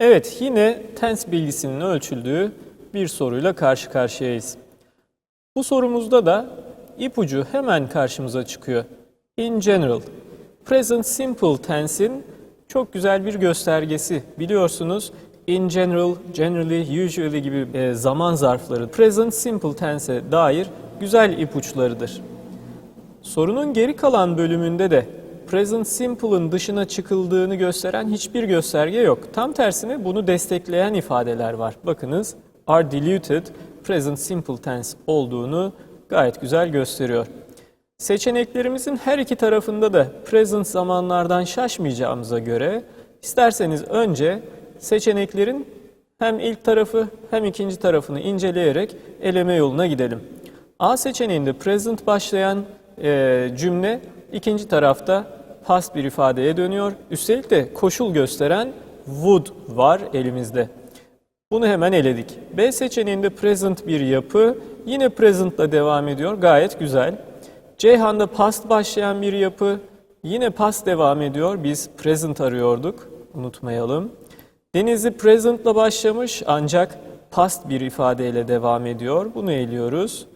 Evet, yine tense bilgisinin ölçüldüğü bir soruyla karşı karşıyayız. Bu sorumuzda da ipucu hemen karşımıza çıkıyor. In general, present simple tense'in çok güzel bir göstergesi. Biliyorsunuz in general, generally, usually gibi e, zaman zarfları present simple tense'e dair güzel ipuçlarıdır. Sorunun geri kalan bölümünde de present simple'ın dışına çıkıldığını gösteren hiçbir gösterge yok. Tam tersine bunu destekleyen ifadeler var. Bakınız are diluted present simple tense olduğunu gayet güzel gösteriyor. Seçeneklerimizin her iki tarafında da present zamanlardan şaşmayacağımıza göre isterseniz önce seçeneklerin hem ilk tarafı hem ikinci tarafını inceleyerek eleme yoluna gidelim. A seçeneğinde present başlayan e, cümle ikinci tarafta past bir ifadeye dönüyor. Üstelik de koşul gösteren would var elimizde. Bunu hemen eledik. B seçeneğinde present bir yapı yine present'la devam ediyor. Gayet güzel. Ceyhan'da past başlayan bir yapı yine past devam ediyor. Biz present arıyorduk. Unutmayalım. Denizli present'la başlamış ancak past bir ifadeyle devam ediyor. Bunu eliyoruz.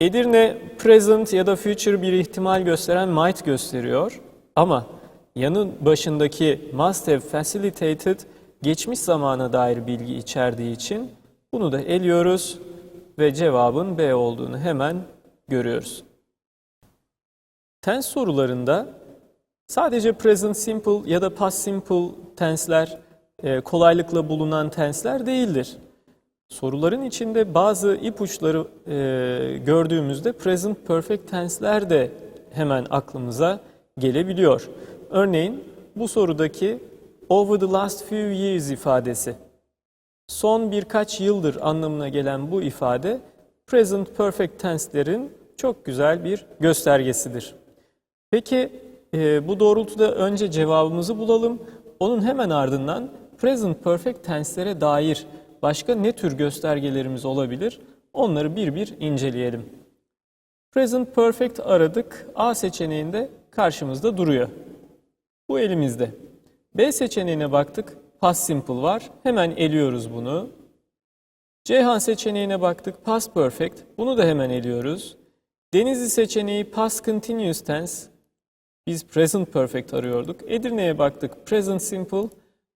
Edirne present ya da future bir ihtimal gösteren might gösteriyor. Ama yanın başındaki must have facilitated geçmiş zamana dair bilgi içerdiği için bunu da eliyoruz ve cevabın B olduğunu hemen görüyoruz. Tense sorularında sadece present simple ya da past simple tense'ler e, kolaylıkla bulunan tense'ler değildir. Soruların içinde bazı ipuçları e, gördüğümüzde present perfect tense'ler de hemen aklımıza gelebiliyor. Örneğin bu sorudaki over the last few years ifadesi. Son birkaç yıldır anlamına gelen bu ifade present perfect tense'lerin çok güzel bir göstergesidir. Peki e, bu doğrultuda önce cevabımızı bulalım. Onun hemen ardından present perfect tense'lere dair başka ne tür göstergelerimiz olabilir? Onları bir bir inceleyelim. Present perfect aradık. A seçeneğinde karşımızda duruyor. Bu elimizde. B seçeneğine baktık. Past simple var. Hemen eliyoruz bunu. Ceyhan seçeneğine baktık. Past perfect. Bunu da hemen eliyoruz. Denizli seçeneği past continuous tense. Biz present perfect arıyorduk. Edirne'ye baktık. Present simple.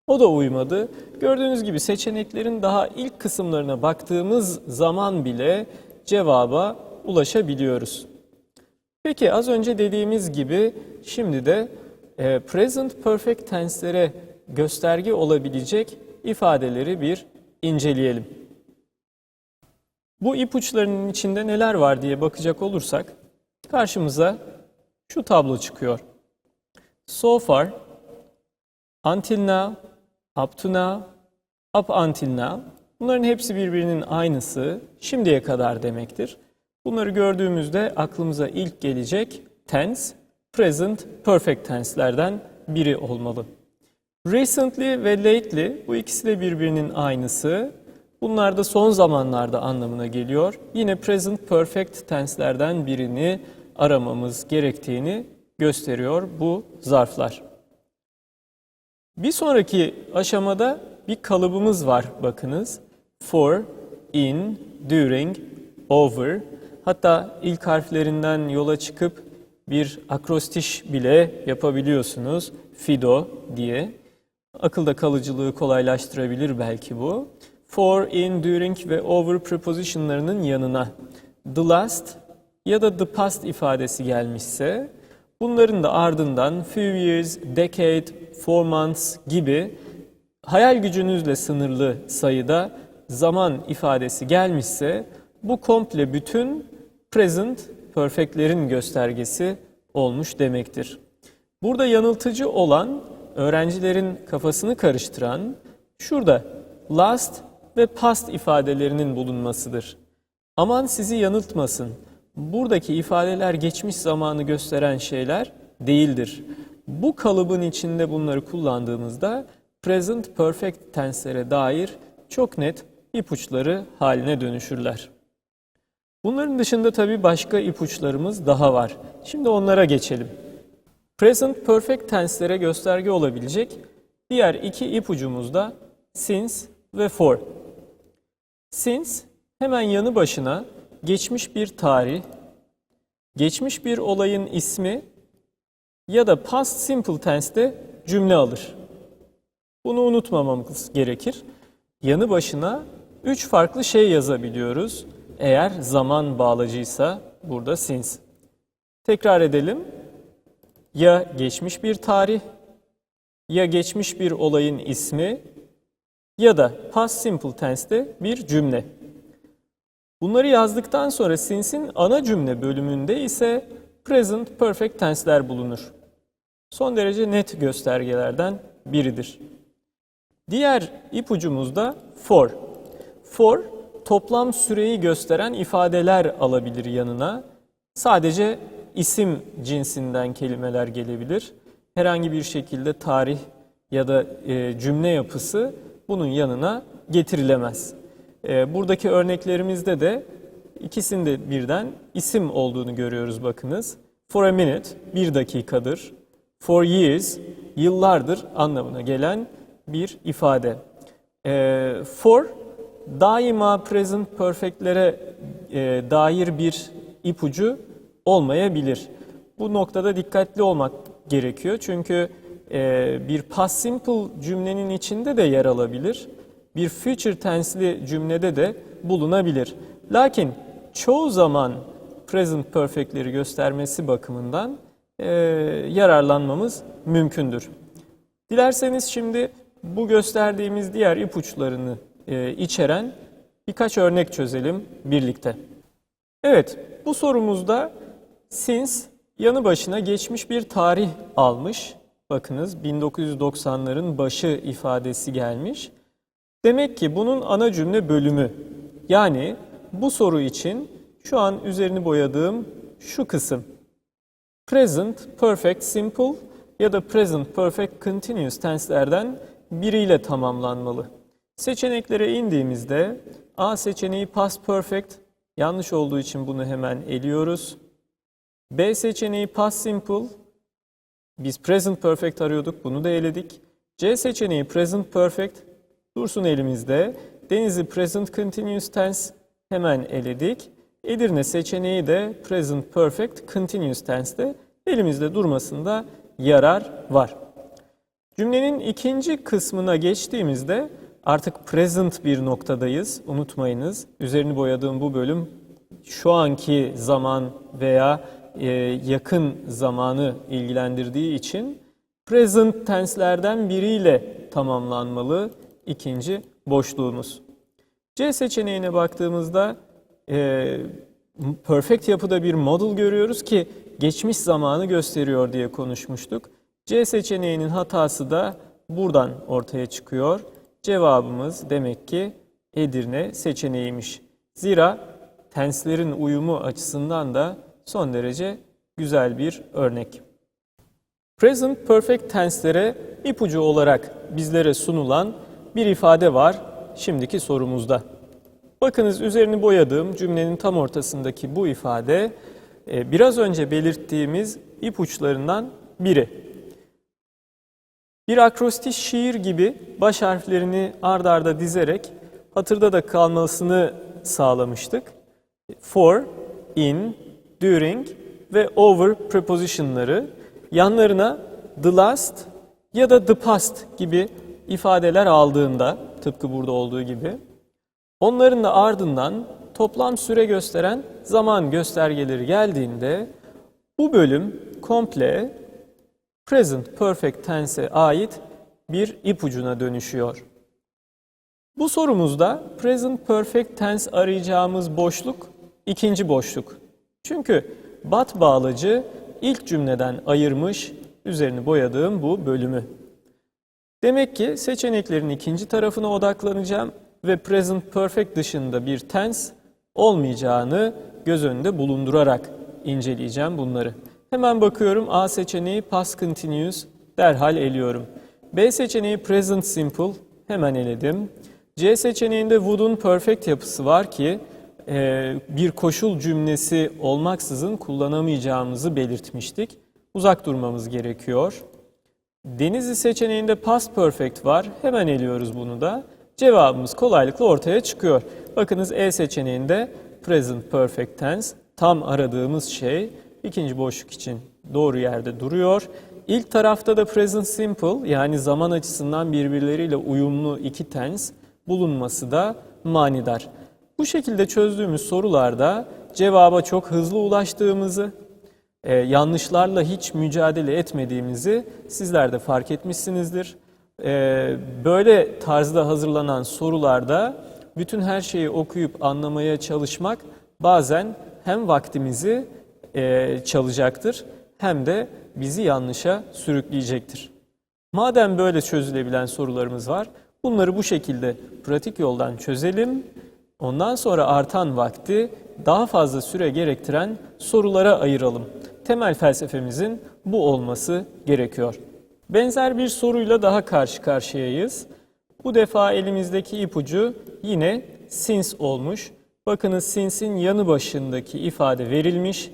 O da uymadı. Gördüğünüz gibi seçeneklerin daha ilk kısımlarına baktığımız zaman bile cevaba ulaşabiliyoruz. Peki az önce dediğimiz gibi şimdi de e, present perfect tense'lere gösterge olabilecek ifadeleri bir inceleyelim. Bu ipuçlarının içinde neler var diye bakacak olursak karşımıza şu tablo çıkıyor. So far, until now, up to now, up until now. Bunların hepsi birbirinin aynısı. Şimdiye kadar demektir. Bunları gördüğümüzde aklımıza ilk gelecek tense, present, perfect tense'lerden biri olmalı. Recently ve lately bu ikisi de birbirinin aynısı. Bunlar da son zamanlarda anlamına geliyor. Yine present perfect tense'lerden birini aramamız gerektiğini gösteriyor bu zarflar. Bir sonraki aşamada bir kalıbımız var bakınız. For, in, during, over. Hatta ilk harflerinden yola çıkıp bir akrostiş bile yapabiliyorsunuz. Fido diye. Akılda kalıcılığı kolaylaştırabilir belki bu. For, in, during ve over prepositionlarının yanına the last ya da the past ifadesi gelmişse bunların da ardından few years, decade, four months gibi hayal gücünüzle sınırlı sayıda zaman ifadesi gelmişse bu komple bütün present perfectlerin göstergesi olmuş demektir. Burada yanıltıcı olan öğrencilerin kafasını karıştıran şurada last ve past ifadelerinin bulunmasıdır. Aman sizi yanıltmasın. Buradaki ifadeler geçmiş zamanı gösteren şeyler değildir. Bu kalıbın içinde bunları kullandığımızda present perfect tense'lere dair çok net ipuçları haline dönüşürler. Bunların dışında tabii başka ipuçlarımız daha var. Şimdi onlara geçelim. Present perfect tense'lere gösterge olabilecek diğer iki ipucumuz da since ve for. Since hemen yanı başına geçmiş bir tarih, geçmiş bir olayın ismi ya da past simple tense'te cümle alır. Bunu unutmamamız gerekir. Yanı başına üç farklı şey yazabiliyoruz. Eğer zaman bağlacıysa burada since. Tekrar edelim. Ya geçmiş bir tarih, ya geçmiş bir olayın ismi ya da past simple tense'te bir cümle. Bunları yazdıktan sonra since'in ana cümle bölümünde ise present perfect tense'ler bulunur. Son derece net göstergelerden biridir. Diğer ipucumuz da for. For, toplam süreyi gösteren ifadeler alabilir yanına. Sadece isim cinsinden kelimeler gelebilir. Herhangi bir şekilde tarih ya da e, cümle yapısı bunun yanına getirilemez. E, buradaki örneklerimizde de ikisinde birden isim olduğunu görüyoruz bakınız. For a minute, bir dakikadır. For years, yıllardır anlamına gelen bir ifade. E, for, daima present perfect'lere e, dair bir ipucu olmayabilir. Bu noktada dikkatli olmak gerekiyor. Çünkü e, bir past simple cümlenin içinde de yer alabilir. Bir future tense'li cümlede de bulunabilir. Lakin çoğu zaman present perfect'leri göstermesi bakımından e, yararlanmamız mümkündür. Dilerseniz şimdi bu gösterdiğimiz diğer ipuçlarını içeren birkaç örnek çözelim birlikte. Evet, bu sorumuzda since yanı başına geçmiş bir tarih almış. Bakınız 1990'ların başı ifadesi gelmiş. Demek ki bunun ana cümle bölümü. Yani bu soru için şu an üzerini boyadığım şu kısım. Present Perfect Simple ya da Present Perfect Continuous tense'lerden biriyle tamamlanmalı. Seçeneklere indiğimizde A seçeneği Past Perfect yanlış olduğu için bunu hemen eliyoruz. B seçeneği Past Simple biz Present Perfect arıyorduk bunu da eledik. C seçeneği Present Perfect dursun elimizde. Denizli Present Continuous Tense hemen eledik. Edirne seçeneği de Present Perfect Continuous Tense'de elimizde durmasında yarar var. Cümlenin ikinci kısmına geçtiğimizde artık present bir noktadayız. Unutmayınız. Üzerini boyadığım bu bölüm şu anki zaman veya e, yakın zamanı ilgilendirdiği için present tense'lerden biriyle tamamlanmalı ikinci boşluğumuz. C seçeneğine baktığımızda e, perfect yapıda bir model görüyoruz ki geçmiş zamanı gösteriyor diye konuşmuştuk. C seçeneğinin hatası da buradan ortaya çıkıyor. Cevabımız demek ki Edirne seçeneğiymiş. Zira tenslerin uyumu açısından da son derece güzel bir örnek. Present perfect tense'lere ipucu olarak bizlere sunulan bir ifade var şimdiki sorumuzda. Bakınız üzerini boyadığım cümlenin tam ortasındaki bu ifade e, biraz önce belirttiğimiz ipuçlarından biri. Bir akrostiş şiir gibi baş harflerini ard arda dizerek hatırda da kalmasını sağlamıştık. For, in, during ve over prepositionları yanlarına the last ya da the past gibi ifadeler aldığında tıpkı burada olduğu gibi onların da ardından toplam süre gösteren zaman göstergeleri geldiğinde bu bölüm komple present perfect tense'e ait bir ipucuna dönüşüyor. Bu sorumuzda present perfect tense arayacağımız boşluk ikinci boşluk. Çünkü but bağlacı ilk cümleden ayırmış üzerini boyadığım bu bölümü. Demek ki seçeneklerin ikinci tarafına odaklanacağım ve present perfect dışında bir tense olmayacağını göz önünde bulundurarak inceleyeceğim bunları. Hemen bakıyorum A seçeneği past continuous derhal eliyorum. B seçeneği present simple hemen eledim. C seçeneğinde would'un perfect yapısı var ki e, bir koşul cümlesi olmaksızın kullanamayacağımızı belirtmiştik. Uzak durmamız gerekiyor. Denizli seçeneğinde past perfect var. Hemen eliyoruz bunu da. Cevabımız kolaylıkla ortaya çıkıyor. Bakınız E seçeneğinde present perfect tense tam aradığımız şey ikinci boşluk için doğru yerde duruyor. İlk tarafta da present simple yani zaman açısından birbirleriyle uyumlu iki tense bulunması da manidar. Bu şekilde çözdüğümüz sorularda cevaba çok hızlı ulaştığımızı, e, yanlışlarla hiç mücadele etmediğimizi sizler de fark etmişsinizdir. E, böyle tarzda hazırlanan sorularda bütün her şeyi okuyup anlamaya çalışmak bazen hem vaktimizi çalacaktır hem de bizi yanlışa sürükleyecektir. Madem böyle çözülebilen sorularımız var, bunları bu şekilde pratik yoldan çözelim. Ondan sonra artan vakti daha fazla süre gerektiren sorulara ayıralım. Temel felsefemizin bu olması gerekiyor. Benzer bir soruyla daha karşı karşıyayız. Bu defa elimizdeki ipucu yine since olmuş. Bakınız since'in yanı başındaki ifade verilmiş.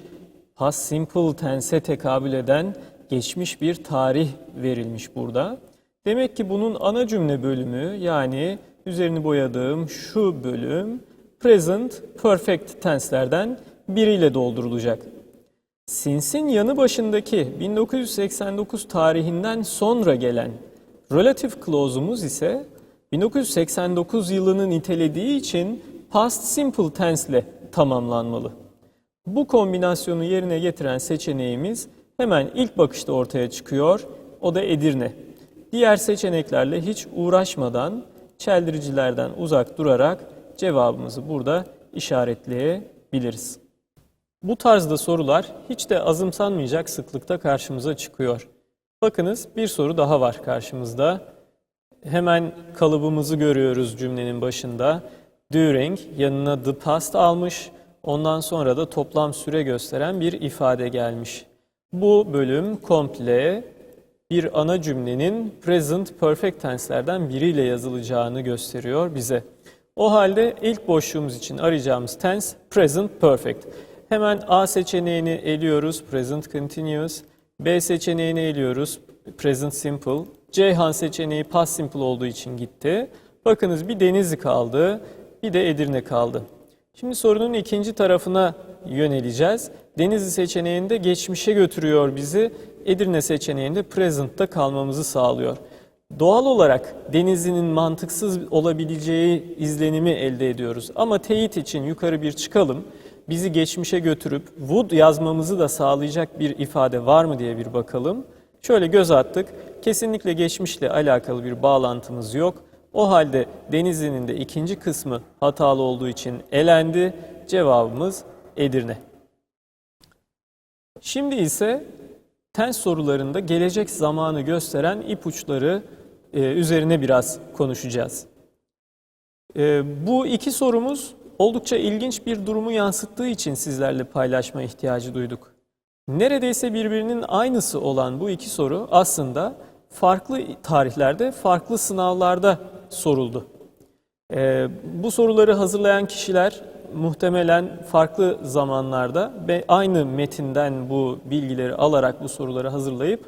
Past simple tense'e tekabül eden geçmiş bir tarih verilmiş burada. Demek ki bunun ana cümle bölümü yani üzerini boyadığım şu bölüm present perfect tense'lerden biriyle doldurulacak. Since'in yanı başındaki 1989 tarihinden sonra gelen relative clause'umuz ise 1989 yılını nitelediği için past simple tense ile tamamlanmalı. Bu kombinasyonu yerine getiren seçeneğimiz hemen ilk bakışta ortaya çıkıyor. O da Edirne. Diğer seçeneklerle hiç uğraşmadan çeldiricilerden uzak durarak cevabımızı burada işaretleyebiliriz. Bu tarzda sorular hiç de azımsanmayacak sıklıkta karşımıza çıkıyor. Bakınız bir soru daha var karşımızda. Hemen kalıbımızı görüyoruz cümlenin başında. During yanına the past almış. Ondan sonra da toplam süre gösteren bir ifade gelmiş. Bu bölüm komple bir ana cümlenin present perfect tense'lerden biriyle yazılacağını gösteriyor bize. O halde ilk boşluğumuz için arayacağımız tense present perfect. Hemen A seçeneğini eliyoruz, present continuous. B seçeneğini eliyoruz, present simple. Ceyhan seçeneği past simple olduğu için gitti. Bakınız bir Denizli kaldı, bir de Edirne kaldı. Şimdi sorunun ikinci tarafına yöneleceğiz. Denizli seçeneğinde geçmişe götürüyor bizi. Edirne seçeneğinde present'ta kalmamızı sağlıyor. Doğal olarak Denizli'nin mantıksız olabileceği izlenimi elde ediyoruz. Ama teyit için yukarı bir çıkalım. Bizi geçmişe götürüp would yazmamızı da sağlayacak bir ifade var mı diye bir bakalım. Şöyle göz attık. Kesinlikle geçmişle alakalı bir bağlantımız yok. O halde Denizli'nin de ikinci kısmı hatalı olduğu için elendi. Cevabımız Edirne. Şimdi ise tens sorularında gelecek zamanı gösteren ipuçları e, üzerine biraz konuşacağız. E, bu iki sorumuz oldukça ilginç bir durumu yansıttığı için sizlerle paylaşma ihtiyacı duyduk. Neredeyse birbirinin aynısı olan bu iki soru aslında farklı tarihlerde, farklı sınavlarda soruldu. E, bu soruları hazırlayan kişiler muhtemelen farklı zamanlarda ve aynı metinden bu bilgileri alarak bu soruları hazırlayıp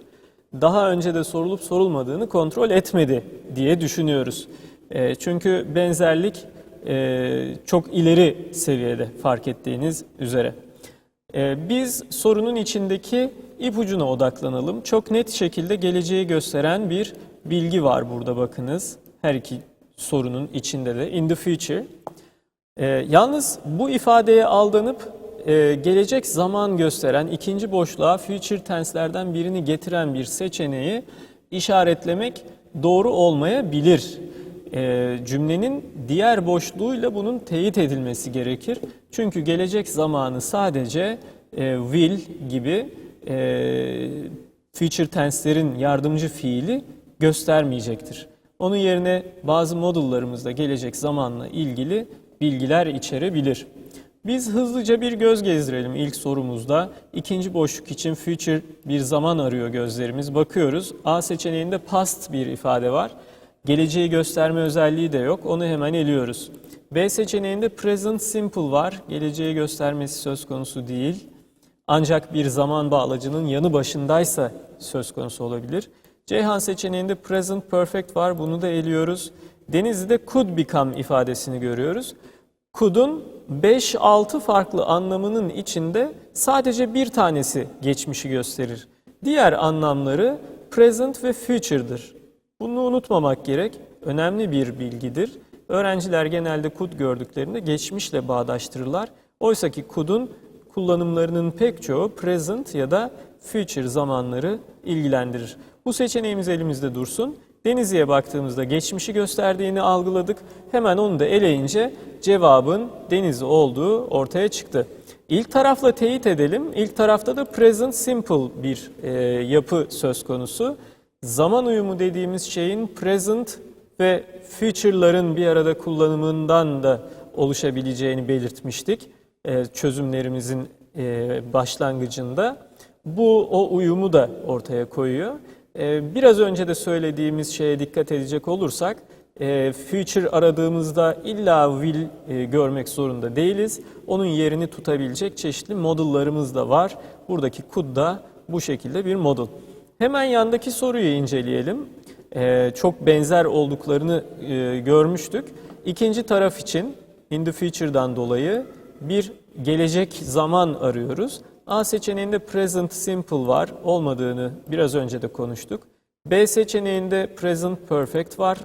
daha önce de sorulup sorulmadığını kontrol etmedi diye düşünüyoruz. E, çünkü benzerlik e, çok ileri seviyede fark ettiğiniz üzere. E, biz sorunun içindeki ipucuna odaklanalım. Çok net şekilde geleceği gösteren bir bilgi var burada bakınız. Her iki sorunun içinde de in the future. E, yalnız bu ifadeye aldanıp e, gelecek zaman gösteren ikinci boşluğa future tense'lerden birini getiren bir seçeneği işaretlemek doğru olmayabilir. E, cümlenin diğer boşluğuyla bunun teyit edilmesi gerekir. Çünkü gelecek zamanı sadece e, will gibi e, future tense'lerin yardımcı fiili göstermeyecektir. Onun yerine bazı modullarımızda gelecek zamanla ilgili bilgiler içerebilir. Biz hızlıca bir göz gezdirelim ilk sorumuzda. İkinci boşluk için future bir zaman arıyor gözlerimiz. Bakıyoruz. A seçeneğinde past bir ifade var. Geleceği gösterme özelliği de yok. Onu hemen eliyoruz. B seçeneğinde present simple var. Geleceği göstermesi söz konusu değil. Ancak bir zaman bağlacının yanı başındaysa söz konusu olabilir. Ceyhan seçeneğinde present perfect var. Bunu da eliyoruz. Denizli'de could become ifadesini görüyoruz. Could'un 5-6 farklı anlamının içinde sadece bir tanesi geçmişi gösterir. Diğer anlamları present ve future'dır. Bunu unutmamak gerek. Önemli bir bilgidir. Öğrenciler genelde could gördüklerinde geçmişle bağdaştırırlar. Oysa ki could'un kullanımlarının pek çoğu present ya da future zamanları ilgilendirir. Bu seçeneğimiz elimizde dursun. Denizli'ye baktığımızda geçmişi gösterdiğini algıladık. Hemen onu da eleyince cevabın Denizli olduğu ortaya çıktı. İlk tarafla teyit edelim. İlk tarafta da present simple bir e, yapı söz konusu. Zaman uyumu dediğimiz şeyin present ve future'ların bir arada kullanımından da oluşabileceğini belirtmiştik e, çözümlerimizin e, başlangıcında. Bu o uyumu da ortaya koyuyor. E, Biraz önce de söylediğimiz şeye dikkat edecek olursak, e, future aradığımızda illa will e, görmek zorunda değiliz. Onun yerini tutabilecek çeşitli modellarımız da var. Buradaki could da bu şekilde bir model. Hemen yandaki soruyu inceleyelim. E, Çok benzer olduklarını e, görmüştük. İkinci taraf için in the future'dan dolayı bir gelecek zaman arıyoruz. A seçeneğinde present simple var, olmadığını biraz önce de konuştuk. B seçeneğinde present perfect var,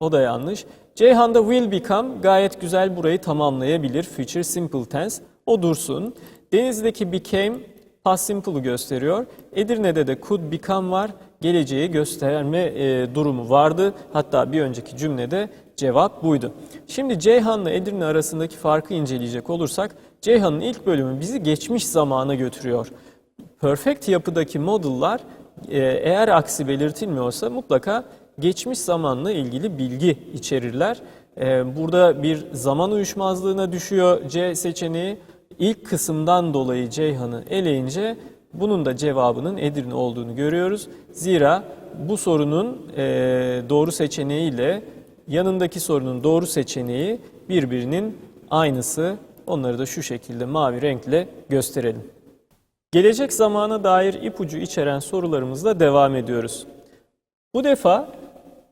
o da yanlış. Ceyhan'da will become gayet güzel burayı tamamlayabilir. Future simple tense, o dursun. Denizli'deki became past simple'ı gösteriyor. Edirne'de de could become var. Geleceği gösterme e, durumu vardı. Hatta bir önceki cümlede cevap buydu. Şimdi Ceyhan'la Edirne arasındaki farkı inceleyecek olursak Ceyhan'ın ilk bölümü bizi geçmiş zamana götürüyor. Perfect yapıdaki model'lar e, eğer aksi belirtilmiyorsa mutlaka geçmiş zamanla ilgili bilgi içerirler. E, Burada bir zaman uyuşmazlığına düşüyor C seçeneği. İlk kısımdan dolayı Ceyhan'ı eleyince bunun da cevabının Edirne olduğunu görüyoruz. Zira bu sorunun e, doğru seçeneğiyle yanındaki sorunun doğru seçeneği birbirinin aynısı. Onları da şu şekilde mavi renkle gösterelim. Gelecek zamana dair ipucu içeren sorularımızla devam ediyoruz. Bu defa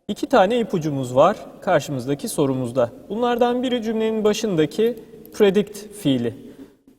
iki tane ipucumuz var karşımızdaki sorumuzda. Bunlardan biri cümlenin başındaki predict fiili.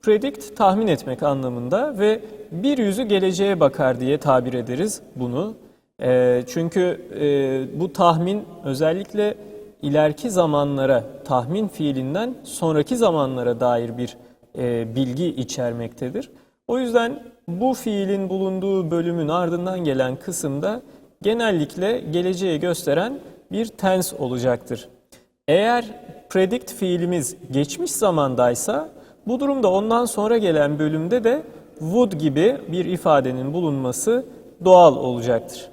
Predict tahmin etmek anlamında ve bir yüzü geleceğe bakar diye tabir ederiz bunu. Ee, çünkü e, bu tahmin özellikle ileriki zamanlara, tahmin fiilinden sonraki zamanlara dair bir e, bilgi içermektedir. O yüzden bu fiilin bulunduğu bölümün ardından gelen kısımda genellikle geleceği gösteren bir tense olacaktır. Eğer predict fiilimiz geçmiş zamandaysa bu durumda ondan sonra gelen bölümde de would gibi bir ifadenin bulunması doğal olacaktır.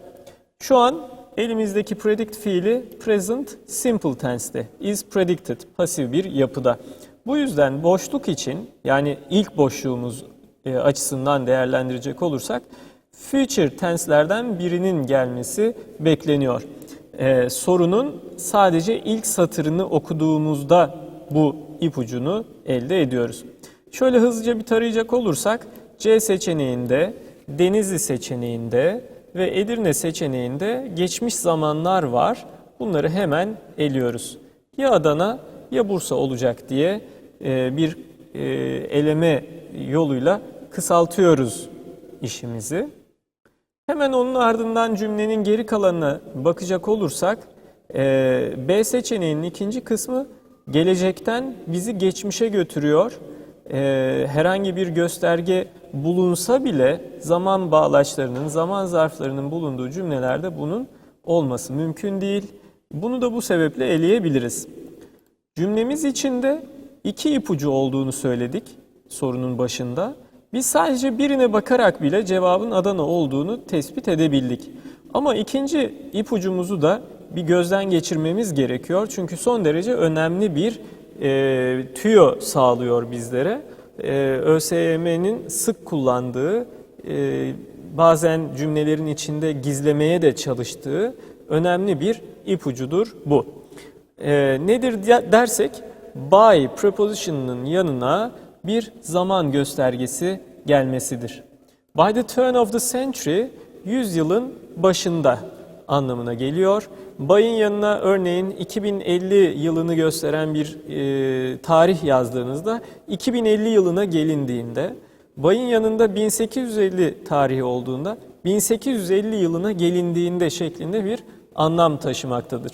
Şu an elimizdeki predict fiili present simple tense'te. Is predicted pasif bir yapıda. Bu yüzden boşluk için yani ilk boşluğumuz e, açısından değerlendirecek olursak future tense'lerden birinin gelmesi bekleniyor. Ee, sorunun sadece ilk satırını okuduğumuzda bu ipucunu elde ediyoruz. Şöyle hızlıca bir tarayacak olursak C seçeneğinde, Denizli seçeneğinde ve Edirne seçeneğinde geçmiş zamanlar var. Bunları hemen eliyoruz. Ya Adana ya Bursa olacak diye e, bir e, eleme yoluyla kısaltıyoruz işimizi. Hemen onun ardından cümlenin geri kalanına bakacak olursak e, B seçeneğinin ikinci kısmı gelecekten bizi geçmişe götürüyor. Herhangi bir gösterge bulunsa bile zaman bağlaçlarının, zaman zarflarının bulunduğu cümlelerde bunun olması mümkün değil. Bunu da bu sebeple eleyebiliriz. Cümlemiz içinde iki ipucu olduğunu söyledik sorunun başında. Biz sadece birine bakarak bile cevabın Adana olduğunu tespit edebildik. Ama ikinci ipucumuzu da bir gözden geçirmemiz gerekiyor. Çünkü son derece önemli bir e, tüyo sağlıyor bizlere. E, ÖSYM'nin sık kullandığı, e, bazen cümlelerin içinde gizlemeye de çalıştığı önemli bir ipucudur bu. E, nedir dersek, by preposition'ının yanına bir zaman göstergesi gelmesidir. By the turn of the century, yüzyılın başında anlamına geliyor. Bay'ın yanına örneğin 2050 yılını gösteren bir e, tarih yazdığınızda 2050 yılına gelindiğinde Bay'ın yanında 1850 tarihi olduğunda 1850 yılına gelindiğinde şeklinde bir anlam taşımaktadır.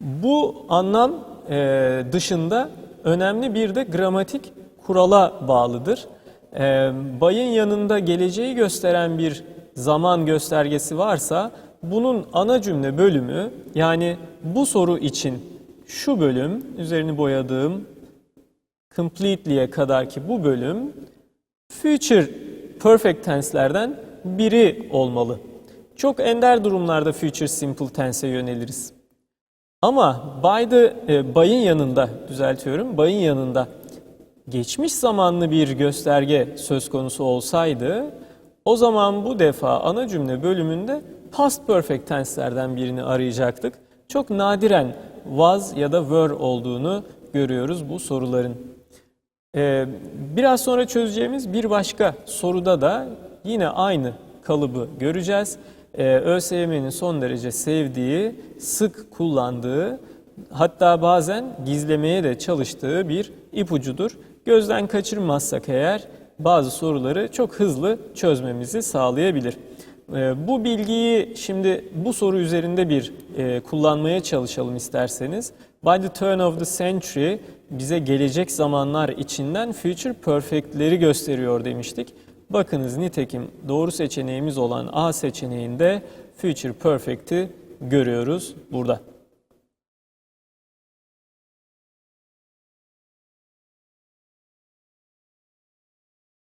Bu anlam e, dışında önemli bir de gramatik kurala bağlıdır. E, bayın yanında geleceği gösteren bir zaman göstergesi varsa bunun ana cümle bölümü yani bu soru için şu bölüm üzerini boyadığım completely'e kadar ki bu bölüm future perfect tense'lerden biri olmalı. Çok ender durumlarda future simple tense'e yöneliriz. Ama by the, e, bayın yanında düzeltiyorum, bayın yanında geçmiş zamanlı bir gösterge söz konusu olsaydı o zaman bu defa ana cümle bölümünde past perfect tense'lerden birini arayacaktık. Çok nadiren was ya da were olduğunu görüyoruz bu soruların. Ee, biraz sonra çözeceğimiz bir başka soruda da yine aynı kalıbı göreceğiz. Ee, ÖSYM'nin son derece sevdiği, sık kullandığı, hatta bazen gizlemeye de çalıştığı bir ipucudur. Gözden kaçırmazsak eğer bazı soruları çok hızlı çözmemizi sağlayabilir. Ee, Bu bilgiyi şimdi bu soru üzerinde bir e, kullanmaya çalışalım isterseniz. By the turn of the century bize gelecek zamanlar içinden future perfect'leri gösteriyor demiştik. Bakınız nitekim doğru seçeneğimiz olan A seçeneğinde future perfect'i görüyoruz burada.